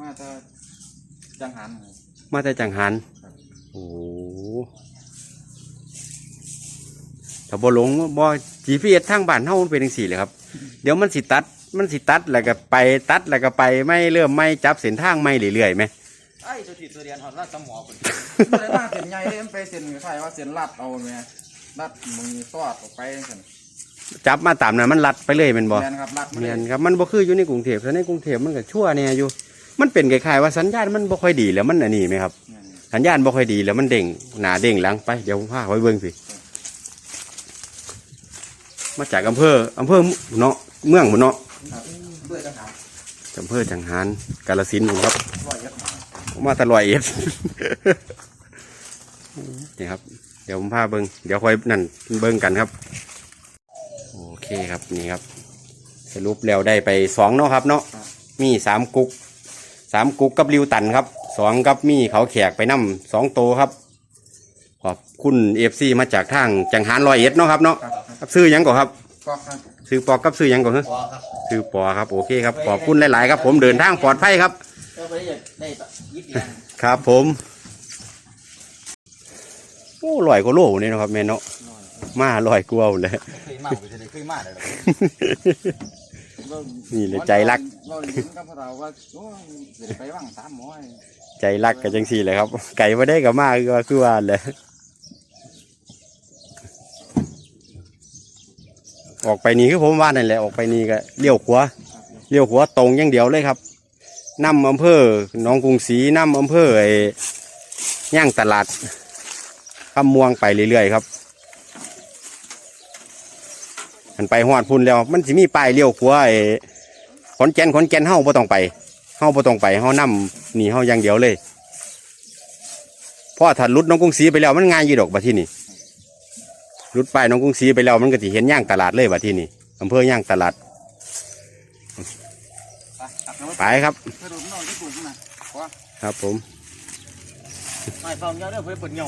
มาจะจังหันครับมาแต่จังหันครับโอ้ถ้าบ่หลงบ่ GPS ทางบ้านเฮามันเป็นจังซี่เลยครับ เดี๋ยวมันสิตัด มันสิตัดแล้วก็ไปตัดแล้วก็ไปไม่เริ่มไม่จับเส้นทางไม่เรื่อยๆไหมไอ้ตัวที่ตัวเรียนหอดราชสมอคนไม่ได้มาเส้นใหญ่เลยมันไปเส้นคล้ายๆว่าเส้นลัดเอาแม่ลัดมือซอดออกไปจังซั่นจับมาตามนั้นมันลัดไปเลยแมันบ่แม่นครับลัดมาเมีเลยนครับมันบ่คืออยู่ในกรุงเทพถ้าในกรุงเทพมันก็ชั่วแน่อยู่ มันเป็นคล้ายๆว่าสัญญาณมันบ่ค่อยดีแล้วมันอันนี้ไหมครับแม่นสัญญาณบ่ค่อยดีแล้วมันเด้งหน้าเด้งหลังไปเดี๋ยวผมพาไปเบิ่งสิมาจากอำเภออำเภอเนาะเมืองบุเนาะครับเพื่อจังหันอำเภอจังหารกาฬสินธุ์พุ่นครับร้อยเอ็ดหาผมมาแตลอยเอ็ดนี่ครับ เดี๋ยวผมพาเบิ่งเดี๋ยวค่อยนั่นเบิ่งกันครับ โอเคครับนี่ครับ สรุปแล้วได้ไปสองเนาะครับ เนาะมีสามกุกสามกุกกับริวตันครับสองกับมีเขาแขกไปนํสองโตครับ ขอบคุณเอฟซีมาจากทางจังหารลอยเอ็ดเนาะครับเนาะครับครับซื้อหยังก่อนครับก็ครับซื้อปอกกับซื้อหยังก่อนฮะพอครับซื้อปอครับโอเคครับขอบคุณหลาย ๆ ครับ ผมเดินทางปลอดภัยครับ ก็ไปได้ได้ยิบเรียนครับผมโอ้ลอยกว่าโลนี่เนาะครับแม่เนาะมาลอยกว่าเลย เคยมาไปจะได้เคยมาเลย นี่เลยใจรัก เราเห็นกับพวกเราว่าโอ้ยเดี๋ยวไปว่างตามหมอให้ใจรักกันจังสี่เลยครับ ไก่มาได้กับมาคือว่าคือว่าเลยออกไปนี่คือผมว่านั่นแหละออกไปนี่ก็เลี้ยวขวาเลี้ยวขวาตรงอย่างเดียวเลยครับนำอำเภอหนองกรุงศรีนำอำเภอไอ้ย่างตลาดคำม่วงไปเรื่อยๆครับ มันไปหอดพุ่นแล้ว มันสิมีป้ายเลี้ยวขวาไอ้ขอนแก่นขอนแก่นเฮาบ่ต้องไปเฮาบ่ต้องไปเฮานำนี่เฮาอย่างเดียวเลยเพราะถ้าลุดน้องกรุงศรีไปแล้วมันง่ายยู่ดอกบัดที่นี่ลุดไปน้องกรุงศรีไปแล้วมันก็สิเห็นย่างตลาดเลยบัดที่นี่อำเภอย่างตลาดไปครับครับผมไม่ฟังเยอะเด้อเพื่อนเปิดเงา